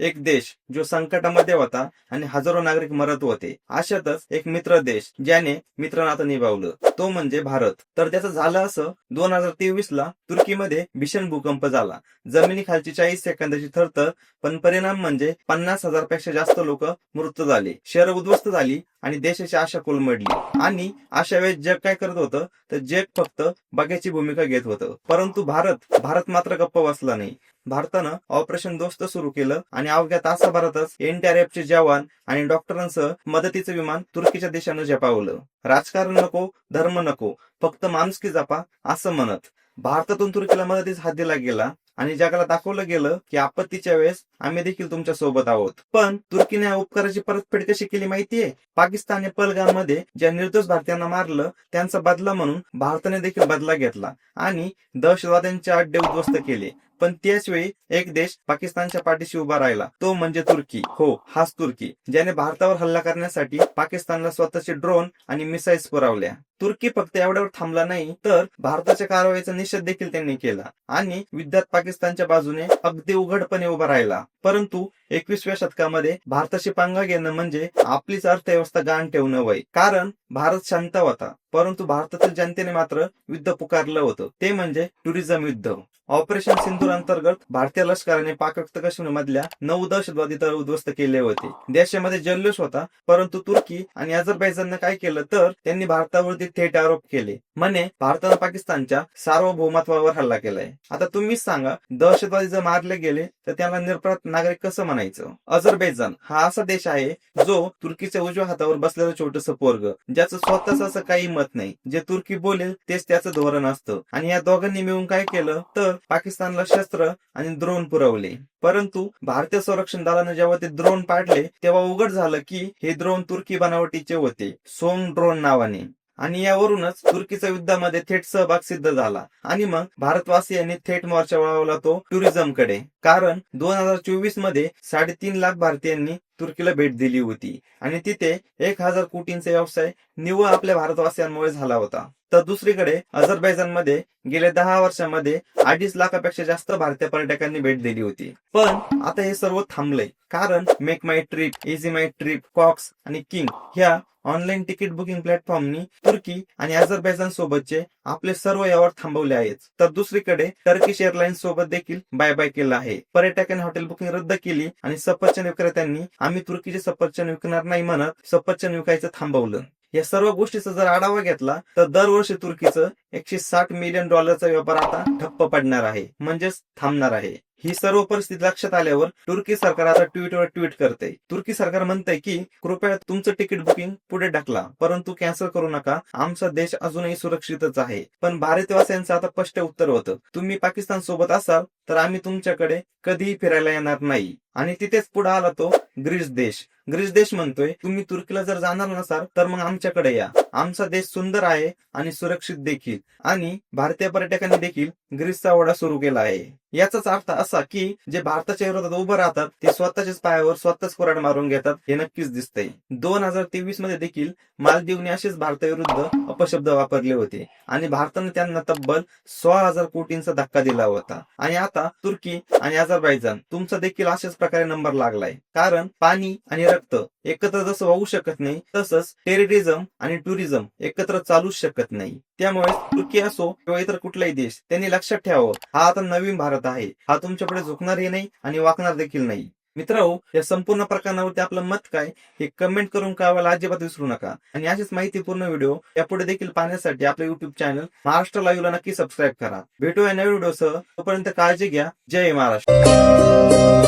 एक देश जो संकटामध्ये होता आणि हजारो नागरिक मरत होते. अशातच एक मित्र देश ज्याने मित्र नातं निभावलं तो म्हणजे भारत. तर त्याचं झालं असं दोन हजार तेवीस ला तुर्कीमध्ये भीषण भूकंप झाला. जमिनीखालची चाळीस सेकंदाची थरथर पण परिणाम म्हणजे पन्नास हजारपेक्षा जास्त लोक मृत झाले. शहर उद्ध्वस्त झाली आणि देशाची आशा कोलमडली. आणि अशा वेळेस जग काय करत होतं? तर जग फक्त बघ्याची भूमिका घेत होतं. परंतु भारत भारत मात्र गप्प बसला नाही. भारतानं ऑपरेशन दोस्त सुरू केलं आणि अवघ्या तासाभरातच एनडीआरएफचे जवान आणि डॉक्टरांसह मदतीचं विमान तुर्कीच्या देशानं झेपावलं. राजकारण नको धर्म नको फक्त माणुसकी जपा असं म्हणत भारतातून तुर्कीला मदतीस हात दिला गेला. आणि जगाला दाखवलं गेलं की आपत्तीच्या वेळेस आम्ही देखील तुमच्यासोबत आहोत. पण तुर्कीने या उपकाराची परतफेड कशी केली माहितीये? पाकिस्तानने पलगाममध्ये ज्या निर्दोष भारतीयांना मारलं त्यांचा बदला म्हणून भारताने देखील बदला घेतला आणि दहशतवाद्यांचे अड्डे उद्ध्वस्त केले. पण त्याच वेळी एक देश पाकिस्तानच्या पाठीशी उभा राहिला तो म्हणजे तुर्की. हो हाच तुर्की ज्याने भारतावर हल्ला करण्यासाठी पाकिस्तानला स्वतःचे ड्रोन आणि मिसाईल्स पुरवल्या. तुर्की फक्त एवढ्यावर थांबला नाही तर भारताच्या कारवाईचा निषेध देखील त्यांनी केला आणि युद्धात पाकिस्तानच्या बाजूने अगदी उघडपणे उभा राहिला. परंतु एकविसव्या शतकामध्ये भारताशी पांगा घेणं म्हणजे आपलीच अर्थव्यवस्था गाण ठेवणं वय. कारण भारत शांत होता परंतु भारतातील जनतेने मात्र युद्ध पुकारलं होतं. ते म्हणजे टुरिझम युद्ध. ऑपरेशन सिंधूर अंतर्गत भारतीय लष्कराने पाकव्यक्त काश्मीर मधल्या नऊ दहशतवादी तळ उद्ध्वस्त केले होते. देशामध्ये जल्लोष होता परंतु तुर्की आणि अझरबैजाननं काय केलं तर त्यांनी भारतावरती थेट आरोप केले. म्हणे भारतानं पाकिस्तानच्या सार्वभौमत्वावर हल्ला केलाय. आता तुम्हीच सांगा दहशतवादी जर मारले गेले तर त्याला निरपराध नागरिक कसं म्हणायचं. अझरबैजान हा असा देश आहे जो तुर्कीच्या उजव्या हातावर बसलेलं छोटस पोरग ज्याचं स्वतःच असं काही मत नाही. जे तुर्की बोलेल तेच त्याचं धोरण असतं. आणि या दोघांनी मिळून काय केलं? तर पाकिस्तानला शस्त्र आणि द्रोण पुरवले. परंतु भारतीय संरक्षण दलाने जेव्हा ते द्रोण पाडले तेव्हा उघड झालं की हे द्रोण तुर्की बनावटीचे होते. सोम ड्रोन नावाने. आणि यावरूनच तुर्कीच्या युद्धामध्ये थेट सहभाग सिद्ध झाला. आणि मग भारतवासियांनी थेट मोर्चा वळवला तो टुरिझमकडे. कारण दोन हजार चोवीसमध्ये साडेतीन लाख भारतीयांनी तुर्कीला भेट दिली होती. आणि तिथे एक हजार कोटींचा व्यवसाय निव्वळ आपल्या भारतवासियांमुळे झाला होता. तर दुसरीकडे अझरबैजानमध्ये गेल्या दहा वर्षांमध्ये अडीच लाखापेक्षा जास्त भारतीय पर्यटकांनी भेट दिली होती. पण आता हे सर्व थांबलंय. कारण Make My Trip Easy My Trip Cox आणि किंग ह्या ऑनलाईन तिकीट बुकिंग प्लॅटफॉर्मनी तुर्की आणि अझरबैजान सोबतचे आपले सर्व व्यवहार थांबवले आहेत. तर दुसरीकडे टर्किश एअरलाइन्स सोबत देखील बाय बाय केलं आहे. पर्यटकांनी हॉटेल बुकिंग रद्द केली आणि सफरचंद विक्रेत्यांनी आम्ही तुर्कीचे सफरचंद विकणार नाही म्हणत सफरचंद विकायचं थांबवलं. या सर्व गोष्टीचा जर आढावा घेतला तर दरवर्षी तुर्कीचं एकशे साठ मिलियन डॉलरचा व्यापार आता ठप्प पडणार आहे. म्हणजेच थांबणार आहे. ही सर्व परिस्थिती लक्षात आल्यावर तुर्की सरकार आता ट्विटवर ट्विट करते तुर्की सरकार म्हणते की कृपया तुमचं तिकीट बुकिंग पुढे ढकला परंतु कॅन्सल करू नका. आमचा देश अजूनही सुरक्षितच आहे. पण भारतवासियांचं आता स्पष्ट उत्तर होतं. तुम्ही पाकिस्तान सोबत असाल तर आम्ही तुमच्याकडे कधीही फिरायला येणार नाही. आणि तिथेच पुढे आला तो ग्रीस देश. ग्रीस देश म्हणतोय तुम्ही तुर्कीला जर जाणार नसाल तर मग आमच्याकडे या. आमचा देश सुंदर आहे आणि सुरक्षित देखील. आणि भारतीय पर्यटकांनी देखील ग्रीसचा ओढा सुरू केला आहे. याचाच अर्थ असा की जे भारताच्या विरोधात उभं राहतात ते स्वतःच्याच पायावर स्वतःच कुराड मारून घेतात हे नक्कीच दिसतंय. दोन हजार तेवीसमध्ये देखील मालदीवने असेच भारताविरुद्ध अपशब्द वापरले होते. आणि भारताने त्यांना तब्बल सोळा हजार कोटींचा धक्का दिला होता. आणि आता तुर्की आणि अझरबैजान तुमचा देखील असेच प्रकारे नंबर लागलाय. कारण पाणी आणि रक्त एकत्र जसं वाहू शकत नाही तसंच टेररिझम आणि टुरिझम एकत्र चालूच शकत नाही. त्यामुळे तुर्की असो किंवा इतर कुठलाही देश त्यांनी लक्षात ठेवावं. हा आता नवीन भारत आहे. हा तुमच्याकडे झुकणारही नाही आणि वाकणार देखील नाही. मित्रांनो या संपूर्ण प्रकरणावरती आपलं मत काय हे कमेंट करून कळवायला अजिबात विसरू नका. आणि अशीच माहितीपूर्ण व्हिडिओ यापुढे देखील पाहण्यासाठी आपलं युट्यूब चॅनल महाराष्ट्र लाईव्हला नक्की सबस्क्राईब करा. भेटूया नवीन व्हिडिओसह तोपर्यंत काळजी घ्या. जय महाराष्ट्र.